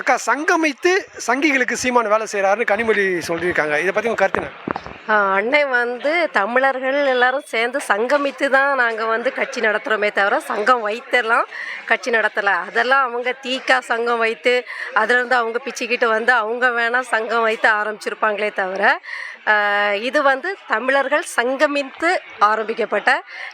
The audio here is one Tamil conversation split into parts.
அக்கா சங்கமித்து சங்கிகளுக்கு சீமான் வேலை செய்கிறாருன்னு கனிமொழி சொல்லியிருக்காங்க. இதை பற்றி உங்கள் கருத்துனா அன்னை வந்து தமிழர்கள் எல்லாரும் சேர்ந்து சங்கமித்து தான் நாங்கள் வந்து கட்சி நடத்துகிறோமே தவிர சங்கம் வைத்தெல்லாம் கட்சி நடத்தலை. அதெல்லாம் அவங்க தீக்கா சங்கம் வைத்து அதுலேருந்து அவங்க பிச்சுக்கிட்டு வந்து அவங்க வேணால் சங்கம் வைத்து ஆரம்பிச்சிருப்பாங்களே தவிர இது வந்து தமிழர்கள் சங்கமித்து ஆரம்பிக்கப்பட்ட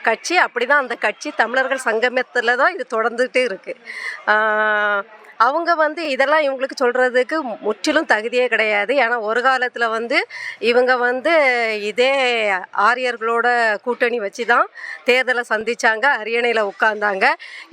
கட்சி. அப்படி தான் அந்த கட்சி தமிழர்கள் சங்கமத்தில் தான் இது தொடர்ந்துகிட்டே இருக்குது அவங்க வந்து இதெல்லாம் இவங்களுக்கு சொல்கிறதுக்கு முற்றிலும் தகுதியே கிடையாது. ஏன்னா ஒரு காலத்தில் வந்து இவங்க வந்து இதே ஆரியர்களோட கூட்டணி வச்சு தான் தேர்தலை சந்தித்தாங்க அரியணையில் உட்கார்ந்தாங்க.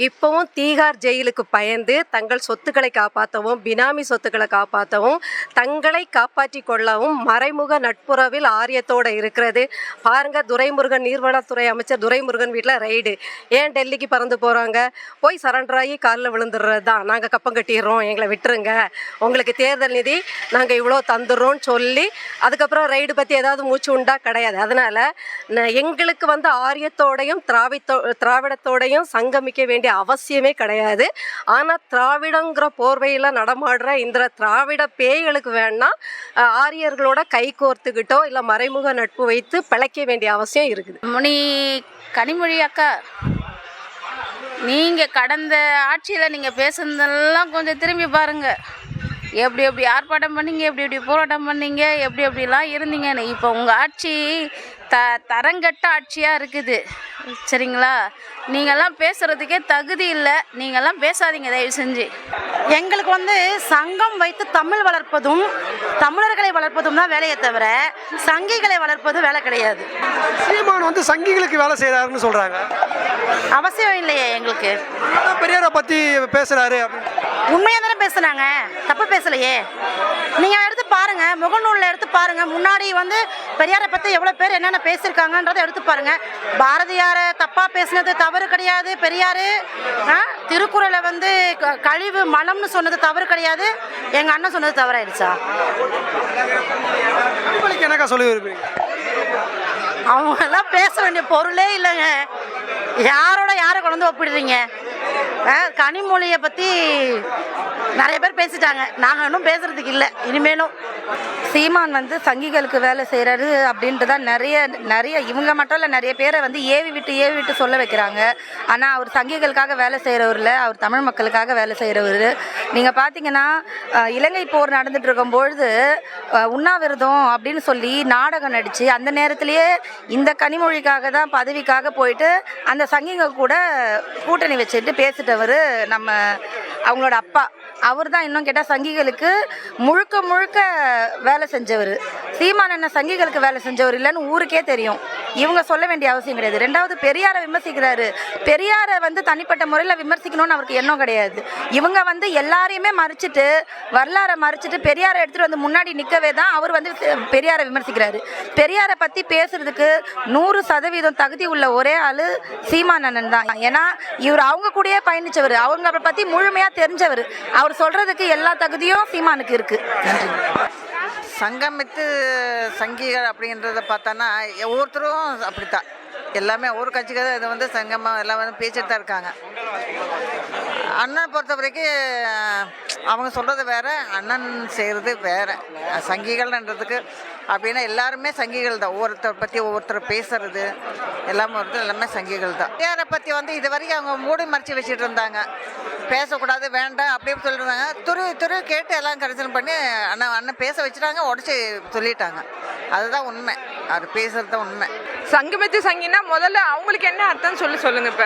இப்போவும் தீகார் ஜெயிலுக்கு பயந்து தங்கள் சொத்துக்களை காப்பாற்றவும் பினாமி சொத்துக்களை காப்பாற்றவும் தங்களை காப்பாற்றி கொள்ளவும் மறைமுக நட்புறவில் ஆரியத்தோடு இருக்கிறது. பாருங்க துரைமுருகன் நீர்வளத்துறை அமைச்சர் துரைமுருகன் வீட்டில் ரைடு ஏன் டெல்லிக்கு பறந்து போகிறாங்க போய் சரண்டராகி காலில் விழுந்துடுறது தான் நாங்கள் கட்டிடுறோம் எங்களை விட்டுருங்க. உங்களுக்கு தேர்தல் நிதி நாங்கள் இவ்வளோ தந்துடுறோம்னு சொல்லி அதுக்கப்புறம் ரைடு பற்றி ஏதாவது மூச்சு உண்டா? கிடையாது. அதனால் எங்களுக்கு வந்து ஆரியத்தோடையும் திராவித்தோ திராவிடத்தோடையும் சங்கமிக்க வேண்டிய அவசியமே கிடையாது. ஆனால் திராவிடங்கிற போர்வையில் நடமாடுற இந்த திராவிட பேய்களுக்கு வேணால் ஆரியர்களோட கை கோர்த்துக்கிட்டோ இல்லை மறைமுக நட்பு வைத்து பிழைக்க வேண்டிய அவசியம் இருக்குது. முனி கனிமொழி அக்கா. நீங்கள் கடந்த ஆட்சியில் நீங்கள் பேசுனதெல்லாம் கொஞ்சம் திரும்பி பாருங்கள் எப்படி எப்படி ஆர்ப்பாட்டம் பண்ணீங்க எப்படி எப்படி போராட்டம் பண்ணீங்க எப்படி எப்படிலாம் இருந்தீங்கன்னு. இப்போ உங்கள் ஆட்சி த தரங்கட்ட ஆட்சியாக இருக்குது. சரிங்களா? நீங்கள்லாம் பேசுகிறதுக்கே தகுதி இல்லை. நீங்கள்லாம் பேசாதீங்க தயவு செஞ்சு. எங்களுக்கு வந்து சங்கம் வைத்து தமிழ் வளர்ப்பதும் தமிழர்களை வளர்ப்பதும் தான் வேலையை தவிர சங்கிகளை வளர்ப்பது வேலை கிடையாது. சீமான் வந்து சங்கிகளுக்கு வேலை செய்கிறாருன்னு சொல்கிறாங்க அவசியம் இல்லையே எங்களுக்கு. பெரியாரை பற்றி பேசுகிறாரு உண்மையாக தானே பேசுனாங்க? தப்பு பேசலையே. நீங்கள் எடுத்து முகநூலில் எடுத்து பாருங்க. முன்னாடி வந்து பெரியாரை பற்றி எவ்வளோ பேர் என்னென்ன பேசியிருக்காங்கன்றதை எடுத்து பாருங்க. பாரதியாரை தப்பாக பேசினது தவறு கிடையாது. பெரியார் திருக்குறளை வந்து கழிவு மலம்னு சொன்னது தவறு கிடையாது. எங்கள் அண்ணன் சொன்னது தவறாயிடுச்சா? என்னக்கா சொல்லி விரும்புறீங்க? அவங்க எல்லாம் பேச வேண்டிய பொருளே இல்லைங்க. யாரோட யாரை கொண்டு ஒப்பிடுறீங்க? கனிமொழியை பற்றி நிறைய பேர் பேசிட்டாங்க. நாங்கள் இன்னும் பேசுகிறதுக்கு இல்லை. இனிமேலும். சீமான் வந்து சங்கிகளுக்கு வேலை செய்கிறாரு அப்படின்ட்டு தான் நிறைய நிறைய இவங்க மட்டும் இல்லை நிறைய பேரை வந்து ஏவி விட்டு ஏவி விட்டு சொல்ல வைக்கிறாங்க. ஆனால் அவர் சங்கிகளுக்காக வேலை செய்கிறவர் இல்லை. அவர் தமிழ் மக்களுக்காக வேலை செய்கிறவர் நீங்கள் பார்த்தீங்கன்னா இலங்கை போர் நடந்துட்டு இருக்கும் பொழுது உண்ணாவிரதம் அப்படின்னு சொல்லி நாடகம் நடித்து அந்த நேரத்திலேயே இந்த கனிமொழிக்காக தான் பதவிக்காக போயிட்டு அந்த சங்கிங்க கூட கூட்டணி வச்சுட்டு பேசிட்டவர் நம்ம அவங்களோட அப்பா. அவர் தான் இன்னும் கேட்டால் சங்கிகளுக்கு முழுக்க முழுக்க வேலை செஞ்சவர். சீமான் என்ன சங்கிகளுக்கு வேலை செஞ்சவர் இல்லைன்னு ஊருக்கே தெரியும். இவங்க சொல்ல வேண்டிய அவசியம் கிடையாது. ரெண்டாவது பெரியாரை விமர்சிக்கிறாரு. பெரியாரை வந்து தனிப்பட்ட முறையில் விமர்சிக்கணும்னு அவருக்கு எண்ணம் கிடையாது. இவங்க வந்து எல்லாரையுமே மறைச்சிட்டு வரலாறை மறைச்சிட்டு பெரியாரை எடுத்துகிட்டு வந்து முன்னாடி நிற்கவே தான் அவர் வந்து பெரியாரை விமர்சிக்கிறாரு. பெரியாரை பற்றி பேசுறதுக்கு நூறு சதவீதம் தகுதி உள்ள ஒரே ஆள் சீமானந்தன் அண்ணன் தான். ஏன்னா இவர் அவங்க கூடயே பயணிச்சவர். அவங்க பற்றி முழுமையாக தெரிஞ்சவர். அவர் சொல்கிறதுக்கு எல்லா தகுதியும் சீமானுக்கு இருக்குது நன்றி. சங்கமித்து சங்கிகள் அப்படின்றத பார்த்தோன்னா ஒவ்வொருத்தரும் அப்படித்தான். எல்லாமே ஒவ்வொரு கட்சிக்கார இது வந்து சங்கமாக எல்லாம் வந்து பேசிட்டு தான் இருக்காங்க. அண்ணன் பொறுத்த வரைக்கும் அவங்க சொல்கிறது வேறு அண்ணன் செய்கிறது வேற. சங்கிகள்ன்றதுக்கு அப்படின்னா எல்லாருமே சங்கிகள் தான். ஒவ்வொருத்தர் பற்றி ஒவ்வொருத்தர் பேசுறது எல்லாமே ஒருத்தர் எல்லாமே சங்கிகள் தான். பேரை பற்றி வந்து இது வரைக்கும் அவங்க மூடி மறைச்சி வச்சுட்டு இருந்தாங்க. பேசக்கூடாது வேண்டாம் அப்படின்னு சொல்லியிருந்தாங்க துரு துரு கேட்டு எல்லாம் கரிசனை பண்ணி அண்ணன் அண்ணன் பேச வச்சுட்டாங்க உடச்சி சொல்லிட்டாங்க. அதுதான் உண்மை. அது பேசுறது தான் உண்மை. சங்கமித்து சங்கினா முதல்ல அவங்களுக்கு என்ன அர்த்தம் சொல்லி சொல்லுங்க இப்ப.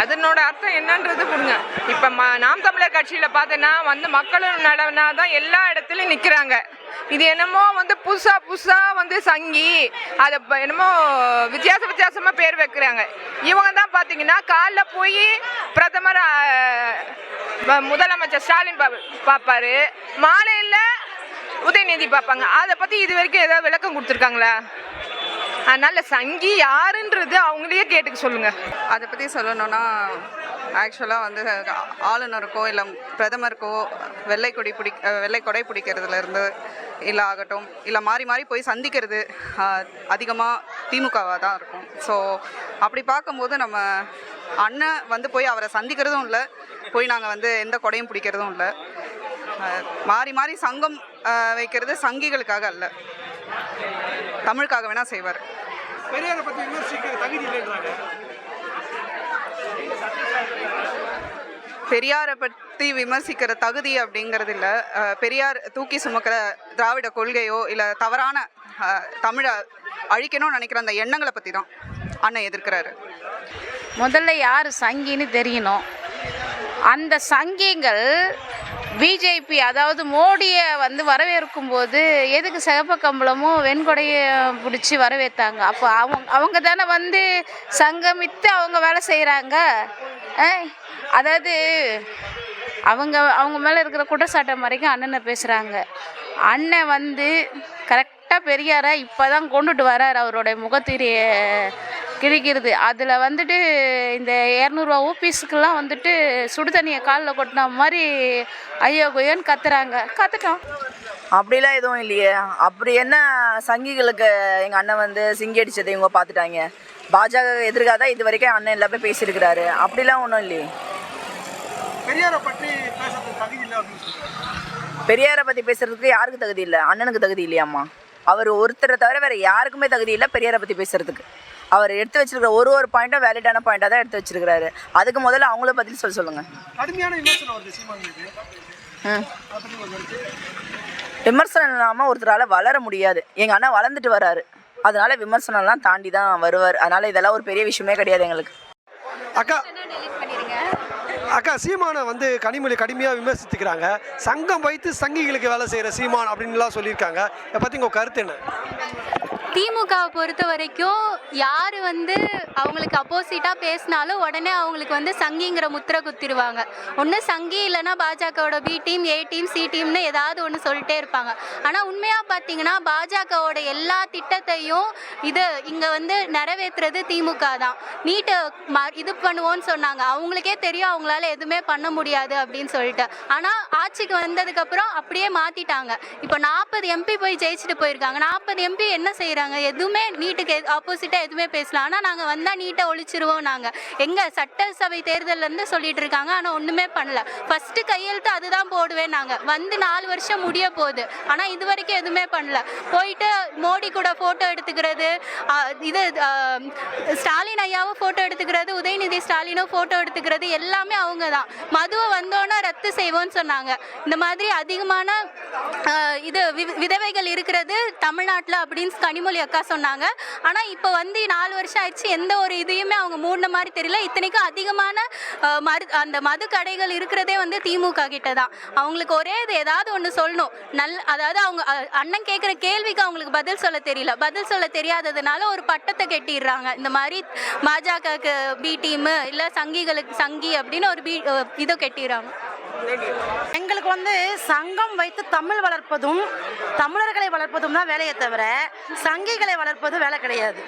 அதனோட அர்த்தம் என்னன்றது புரிஞ்ச. இப்ப ம- நாம் தமிழர் கட்சியில பார்த்தேன்னா வந்து மக்களும் நடனா தான் எல்லா இடத்துலயும் நிக்கிறாங்க. இது என்னமோ வந்து புதுசா புதுசா வந்து சங்கி. அதை என்னமோ வித்தியாச வித்தியாசமா பேர் வைக்கிறாங்க. இவங்க தான் பாத்தீங்கன்னா காலைல போய் பிரதமர் முதலமைச்சர் ஸ்டாலின் பா- பார்ப்பாரு மாலையில் உதயநிதி பார்ப்பாங்க அதை பத்தி இது வரைக்கும் ஏதாவது விளக்கம் கொடுத்துருக்காங்களா? அதனால சங்கி யாருன்றது அவங்களையே கேட்டுக்க சொல்லுங்க. அதை பற்றி சொல்லணும்னா ஆக்சுவலாக வந்து ஆளுநருக்கோ இல்லை பிரதமருக்கோ வெள்ளை கொடி பிடி வெள்ளை கொடை பிடிக்கிறதுலேருந்து இல்லை ஆகட்டும் இல்லை மாறி மாறி போய் சந்திக்கிறது அதிகமாக திமுகவாக தான் இருக்கும். ஸோ அப்படி பார்க்கும்போது நம்ம அண்ணன் வந்து போய் அவரை சந்திக்கிறதும் இல்லை போய் நாங்கள் வந்து எந்த கொடையும் பிடிக்கிறதும் இல்லை. மாறி மாறி சங்கம் வைக்கிறது சங்கிகளுக்காக அல்ல. தமிழுக்காக வேணால் செய்வார். பெரியாரை பற்றி விமர்சிக்க தகுதி இல்லைன்றாங்க. பெரியாரை பற்றி விமர்சிக்கிற தகுதி அப்படிங்கிறது இல்லை பெரியார் தூக்கி சுமக்கிற திராவிட கொள்கையோ இல்லை தவறான தமிழை அழிக்கணும்னு நினைக்கிற அந்த எண்ணங்களை பற்றி தான் அண்ணன் எதிர்க்கிறாரு. முதல்ல யார் சங்கின்னு தெரியணும். அந்த சங்கிகள் பிஜேபி அதாவது மோடியை வந்து வரவேற்கும் போது எதுக்கு சிகப்பு கம்பளமும் வெண்கொடையை பிடிச்சி வரவேற்றாங்க அப்போ அவங்க அவங்க தானே வந்து சங்கமித்து அவங்க வேலை செய்கிறாங்க அதாவது அவங்க அவங்க மேலே இருக்கிற குற்றச்சாட்டை வரைக்கும் அண்ணனை பேசுகிறாங்க அண்ணன் வந்து கரெக்டாக பெரியாரை இப்போ தான் கொண்டுட்டு வரார். அவருடைய முகத்திரிய கிழிக்கிறது. அதில் வந்துட்டு இந்த இரநூறுவா ஓபிஸுக்கெல்லாம் வந்துட்டு சுடுதண்ணியை காலில் கொட்டின மாதிரி ஐயோ கொய்யோன்னு கத்துறாங்க. கத்துட்டோம். அப்படிலாம் எதுவும் இல்லையே. அப்படி என்ன சங்கிகளுக்கு எங்கள் அண்ணன் வந்து சிங்கி அடிச்சதை இவங்க பார்த்துட்டாங்க? பாஜக எதிர்க்காக தான் இது வரைக்கும் அண்ணன் எல்லாமே பேசியிருக்கிறாரு. அப்படிலாம் ஒன்றும் இல்லையே. பெரியாரை பற்றி பேசுறதுக்கு தகுதி இல்லை அப்படின்னு சொல்றாங்க பெரியாரை பற்றி பேசுறதுக்கு யாருக்கு தகுதி இல்லை? அண்ணனுக்கு தகுதி இல்லையாம்மா. அவர் ஒருத்தரை தவிர வேறு யாருக்குமே தகுதி இல்லை பெரியாரை பற்றி பேசுறதுக்கு. அவர் எடுத்து வச்சிருக்கிற ஒரு ஒரு பாயிண்ட்டும் வேலிடான பாயிண்டாக தான் எடுத்து வச்சிருக்கிறாரு. அதுக்கு முதல்ல அவங்கள பதில் சொல்ல சொல்லுங்கள் கடுமையான விமர்சனம் வருது சீமான் பற்றி விமர்சனம் இல்லாமல் ஒருத்தரால் வளர முடியாது. எங்கள் அண்ணன் வளர்ந்துட்டு வராரு. அதனால விமர்சனம்லாம் தாண்டி தான் வருவார். அதனால இதெல்லாம் ஒரு பெரிய விஷயமே கிடையாது எங்களுக்கு. அக்கா அக்கா சீமானை வந்து கனிமொழி கடுமையாக விமர்சித்துக்கிறாங்க. சங்கம் வைத்து சங்கிகளுக்கு வேலை செய்கிற சீமான் அப்படின்லாம் சொல்லியிருக்காங்க. இதை பற்றி உங்கள் கருத்து என்ன? திமுகவை பொறுத்த வரைக்கும் யார் வந்து அவங்களுக்கு அப்போசிட்டாக பேசினாலும் உடனே அவங்களுக்கு வந்து சங்கிங்கிற முத்திரை குத்திடுவாங்க. ஒன்று சங்கி இல்லைன்னா பாஜகவோட B team A team C டீம்னு ஏதாவது ஒன்று சொல்லிட்டே இருப்பாங்க. ஆனால் உண்மையாக பார்த்தீங்கன்னா பாஜகவோட எல்லா திட்டத்தையும் இது இங்கே வந்து நிறைவேற்றுறது திமுக தான். நீட்டை ம இது பண்ணுவோன்னு சொன்னாங்க. அவங்களுக்கே தெரியும் அவங்களால எதுவுமே பண்ண முடியாது அப்படின்னு சொல்லிட்டு. ஆனால் ஆட்சிக்கு வந்ததுக்கப்புறம் அப்படியே மாற்றிட்டாங்க இப்போ நாற்பது எம்பி போய் ஜெயிச்சுட்டு போயிருக்காங்க. நாற்பது எம்பி என்ன செய்கிறாங்க எதுவுமே நீட்டுக்கு ஆப்போசிட்டாக எதுவுமே பேசலாம் ஆனால் நாங்கள் வந்தால் நீட்டை ஒழிச்சிருவோம் நாங்கள் எங்கே சட்டசபை தேர்தல்லேருந்து சொல்லிட்டு இருக்காங்க. ஆனால் ஒன்றுமே பண்ணல. ஃபஸ்ட்டு கையெழுத்து அதுதான் போடுவேன் நாங்கள் வந்து நாலு வருஷம் முடிய போகுது. ஆனால் இது வரைக்கும் எதுவுமே பண்ணல. போயிட்டு மோடி கூட ஃபோட்டோ எடுத்துக்கிறது இது ஸ்டாலின் ஐயாவும் ஃபோட்டோ எடுத்துக்கிறது உதயநிதி ஸ்டாலினும் ஃபோட்டோ எடுத்துக்கிறது எல்லாமே அவங்க தான். மதுவை வந்தோன்னே ரத்து செய்வோம்னு சொன்னாங்க. இந்த மாதிரி அதிகமான இது வி- விதவைகள் இருக்கிறது தமிழ்நாட்டில் அப்படின்னு கனிமொழி அக்கா சொன்னாங்க. ஆனால் இப்போ வந்து நாலு வருஷம் ஆயிடுச்சு. எந்த ஒரு இதையுமே அவங்க மூடின மாதிரி தெரியல. இத்தனைக்கும் அதிகமான மரு அந்த மது கடைகள் இருக்கிறதே வந்து திமுக கிட்ட தான். அவங்களுக்கு ஒரே இது ஏதாவது ஒன்று சொல்லணும். நல் அதாவது அவங்க அண்ணன் கேட்குற கேள்விக்கு அவங்களுக்கு பதில் சொல்ல தெரியல. பதில் சொல்ல தெரியாததுனால ஒரு பட்டத்தை கட்டிடுறாங்க. இந்த மாதிரி பாஜகவுக்கு பி டீமு இல்லை சங்கிகளுக்கு சங்கி அப்படின்னு ஒரு பி இதை கட்டிடுறாங்க. எங்களுக்கு வந்து சங்கம் வைத்து தமிழ் வளர்ப்பதும் தமிழர்களை வளர்ப்பதும் தான் வேலையை தவிர சங்கிகளை வளர்ப்பது வேலை கிடையாது.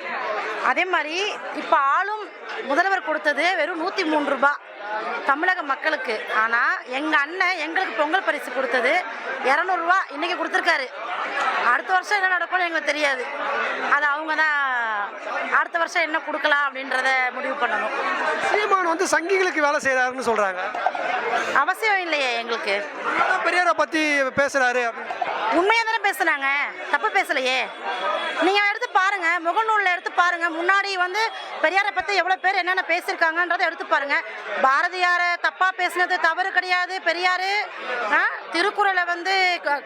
அதே மாதிரி இப்போ ஆளும் முதல்வர் கொடுத்தது வெறும் நூற்றி மூன்று ரூபாய் தமிழக மக்களுக்கு. ஆனால் எங்கள் அண்ணன் எங்களுக்கு பொங்கல் பரிசு கொடுத்தது. இரநூறுவா இன்றைக்கி கொடுத்துருக்காரு. அடுத்த வருஷம் என்ன நடக்கும்னு எங்களுக்கு தெரியாது. அது அவங்க தான் அடுத்த வருஷம் என்ன கொடுக்கலாம் அப்படின்றத முடிவு பண்ணணும். சீமான் வந்து சங்கிகளுக்கு வேலை செய்கிறாருன்னு சொல்கிறாங்க அவசியம் இல்லையே எங்களுக்கு. பெரியாரை பற்றி பேசுகிறாரு அப்படின்னு. உண்மையாக தானே பேசுனாங்க? தப்பு பேசலையே. நீங்கள் எடுத்து பாருங்க முகநூலில் எடுத்து பாருங்க. முன்னாடி வந்து பெரியாரை பற்றி எவ்வளோ பேர் என்னென்ன பேசியிருக்காங்கன்றதை எடுத்து பாருங்க. பாரதியாரை தப்பாக பேசினது தவறு கிடையாது. பெரியார் திருக்குறளை வந்து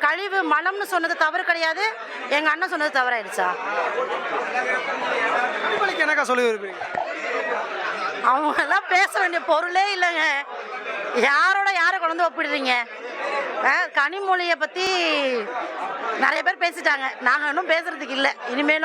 கழிவு மலம்னு சொன்னது தவறு கிடையாது. எங்கள் அண்ணன் சொன்னது தவறாயிடுச்சா? என்னக்கா சொல்லி அவங்கெல்லாம் பேச வேண்டிய பொருளே இல்லைங்க. யாரோட யாரை கொண்டு வந்து ஒப்பிடுறீங்க? கனிமொழியை பற்றி நிறைய பேர் பேசிட்டாங்க. நாங்கள் இன்னும் பேசுகிறதுக்கு இல்லை. இனிமேலும்